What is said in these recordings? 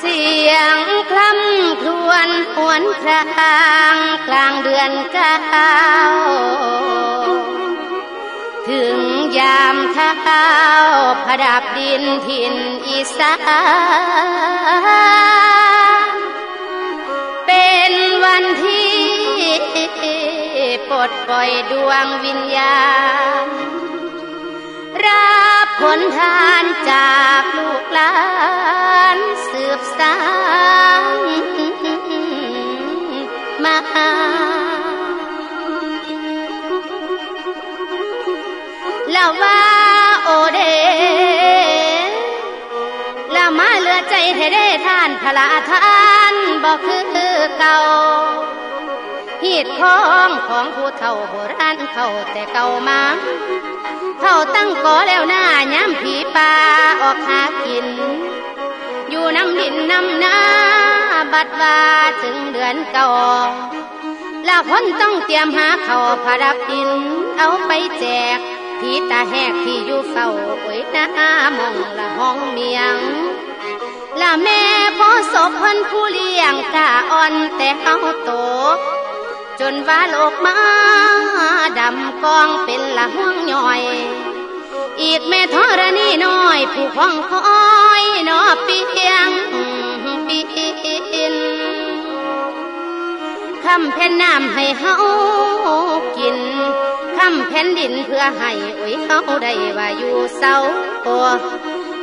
เสียงคล่ำครวนหวนพรางกลางเดือนเก้าถึงยามเท้าพรดับดินถิ่นอีสานเป็นวันที่ปลดปล่อยดวงวิญญาณรา ผลทานจากลูกหลานสืบสานมาและว่าโอเดและมาเหลือใจเทเดท่านพระทานบอกคือเก่า หีดของของผู้เฒ่าโบราณเขาแต่เก่ามาเขาตั้งก่อแล้วหน้าย้ำผีป่าออกหากิน อยู่น้ำดินน้ำนาบัดว่าถึงเดือนเก่าละคนต้องเตรียมหาเขาวผาดับดิน เอาไปแจกผีตาแหกที่อยู่เฝ้าโอ้ยหน้ามองละห้องเมียงละแม่พอศพพิ่นผู้เลี้ยงกะอ่อนแต่เอาโต จนว่าโลกมาดำกองเป็นละห่วงย่อย อีกแม่ธรณีน้อย ผู้ห้องคอยนอเปียงปีนคำแผ่นน้ำให้เฮากินคำแผ่นดินเพื่อให้โอ้ยเฮาได้ว่าอยู่เศร้า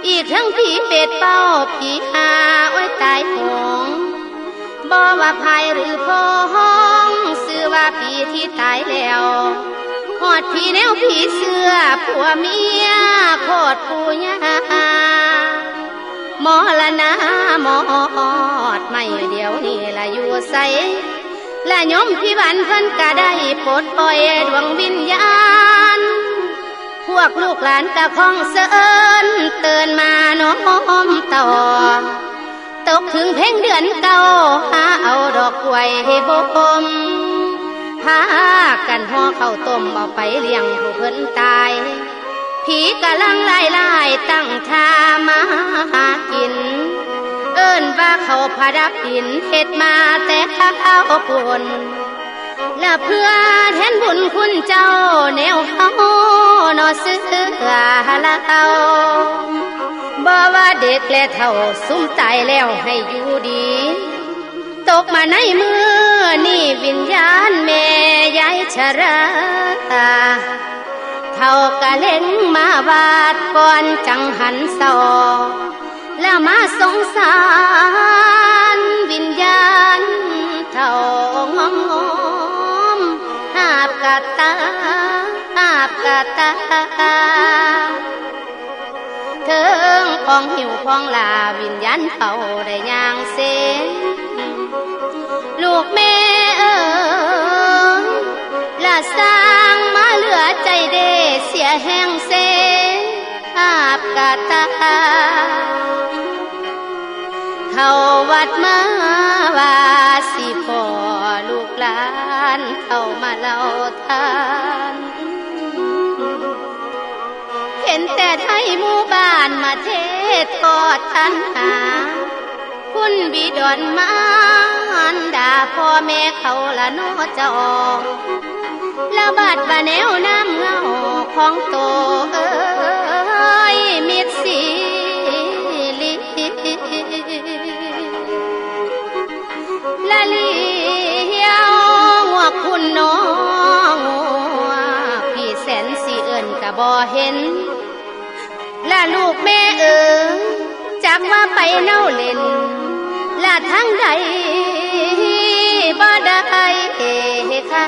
อีกทั้งผีเป็ดเป้าผีอาอ้ยตายหงบ่ว่าภายหรือพอ ว่าผีที่ตายแล้วหอดผีแนวผีเสื้อผัวเมียโคตรปูยาหมอละนะหมอดไม่เดียวนี่ละอยู่ใสและยมพี่บันเพิ่นก็ได้ปลดปล่อยดวงวิญญาณ พวกลูกหลานกะคองเสินเตือนมาน้อมต่อ ตกถึงเพ่งเดือนเก่าหาเอาดอกกล้วยให้บม พากันห่อข้าต้มเอาไปเลี้ยงผู้เพิ่นตาย ผีกะลังไล่ไล่ตั้งท่ามาหากิน เอิ้นว่าเขาพาดับดินเฮ็ดมาแต่ข้าวปุนและเพื่อแทนบุญคุณเจ้าแนวเฮานอเสือละเอาบ่ว่าเด็กและเท่าซุ้มตายแล้วให้อยู่ดี ตกมาในมือนี่วิญญาณแม่ยายชราเท่ากะเล่งมาบาดก่อนจังหันสอแล้วมาสงสารวิญญาณเท่างอมงอมหาบกะตาหาบกะตาเทิงของหิวของลาวิญญาณเขาได้ย่างเสน ลูกแม่เอ๋ยละสร้างมาเหลือใจเดเสียแห้งเสหาบกาตาเขาวัดมาว่าสิพ่อลูกหลานเข้ามาเล่าทานเห็นแต่ไทยหมู่บ้านมาเทศกอดทันหา คุณบิดอนมานด่าพ่อแม่เขาละโนจอแล้วบาดบาแนวน้ำเงาของโตเอ้ยมิดสีลีละเลียวหัวคุณน้องพี่แสนสีเอิญกะบ่เห็นละลูกแม่เอ๋ยจักว่าไปเน่าเล่น ละทั้งใดบ่ได้ข้า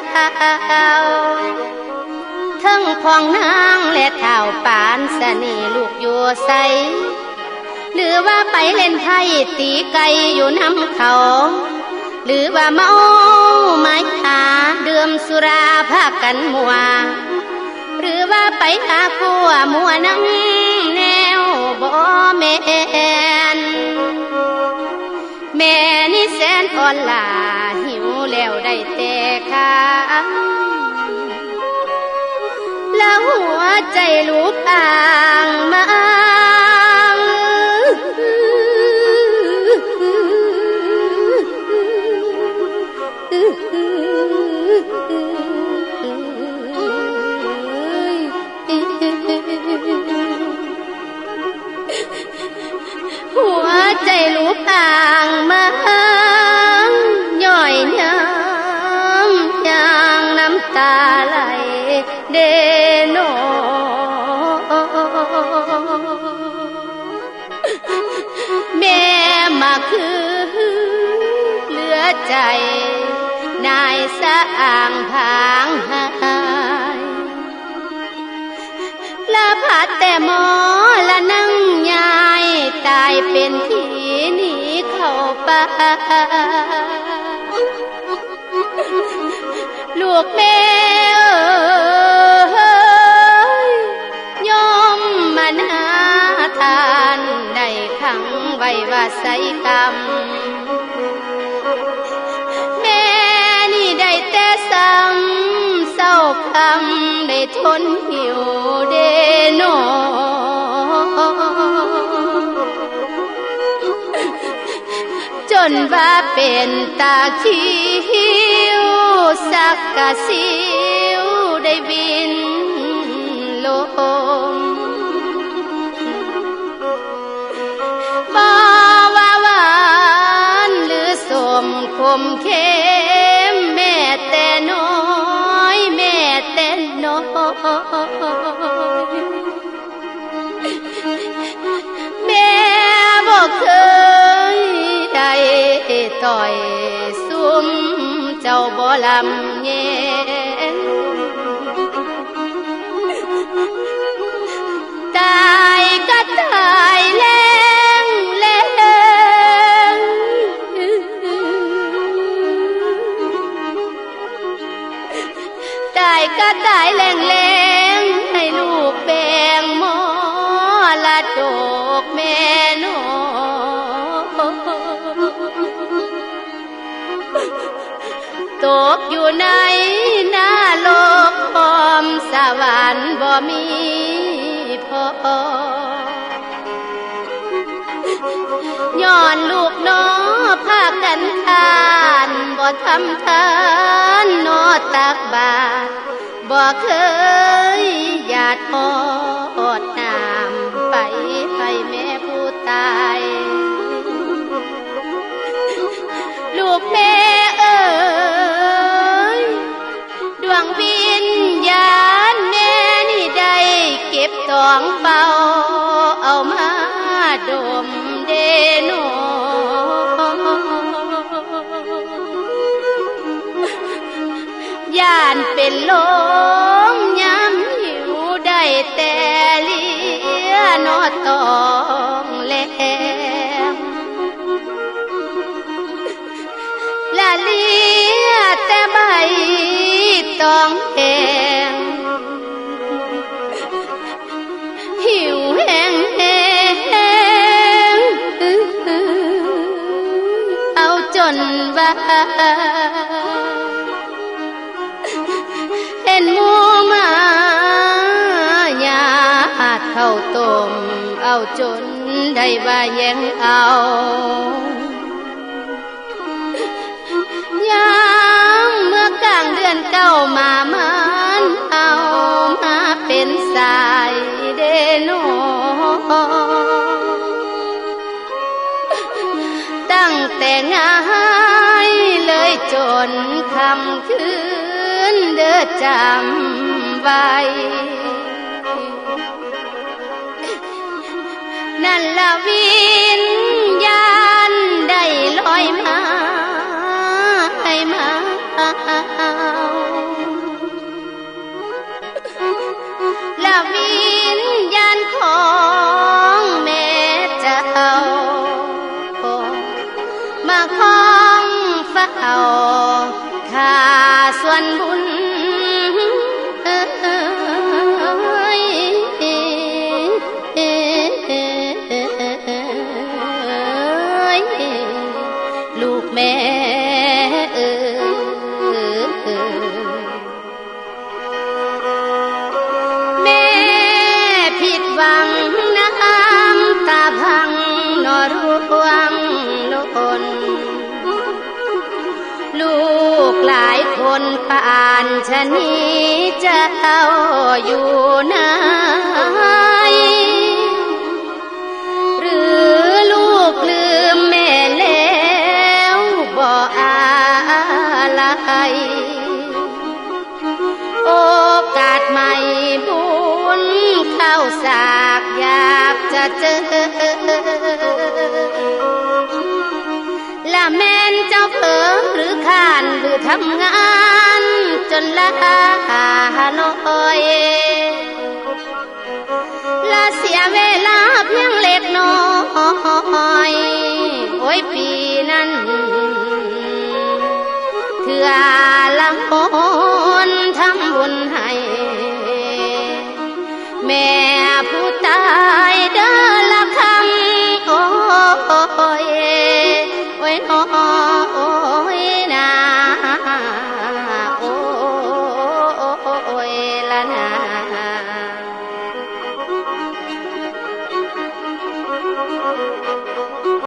ทั้งพองนางและเท่าปานสนีลูกอยู่ใสหรือว่าไปเล่นไพ่ตีไก่อยู่น้ำเขา หรือว่าเมาไม้หาเดื่มสุราพากันมัว หรือว่าไปหาผัวมัวนั่งแนวบ่แม่ อ่อนลาหิวแล้วได้แต่ข้าแล้วหัวใจลูกอ่างมาหั ใจ นายสะอ่างผางหายละพัดแต่หมอละนั่งยาย ตายเป็นทีหนีเข้าป่าลูกแม่ ทนหิวเดโนจนว่าเป็นตาคิวสักกะสิวได้บิน น้อยแม่บอกเค วรรค์บ่มีพอย้อนลูกน้อภากันทานบ่ทำทานนอตักบาบ่เคยหยาดทอด ของเบาเอามาดมเดโนย่านเป็นล จนได้ว่าแยังเอายามเมื่อกลางเดือนเก้ามามันเอามาเป็นสายเดโนตั้งแต่ง่ายเลยจนคำคืนเด้อจำไว้ นั่นละวิญญาณได้ลอยมาให้มาานชะนี้เจ้าอยู่ไหนหรือลูกลืมแม่แล้วบ่อะไรโอกาสใหม่บุญเข้าสากอยากจะเจอละแม่นเจ้าเผลอหรือขานหรือทำงาน นลาน้อยละเสียเวลาเพียงเล็กน้อย โอ้ยปีนั้นเถื่อละหน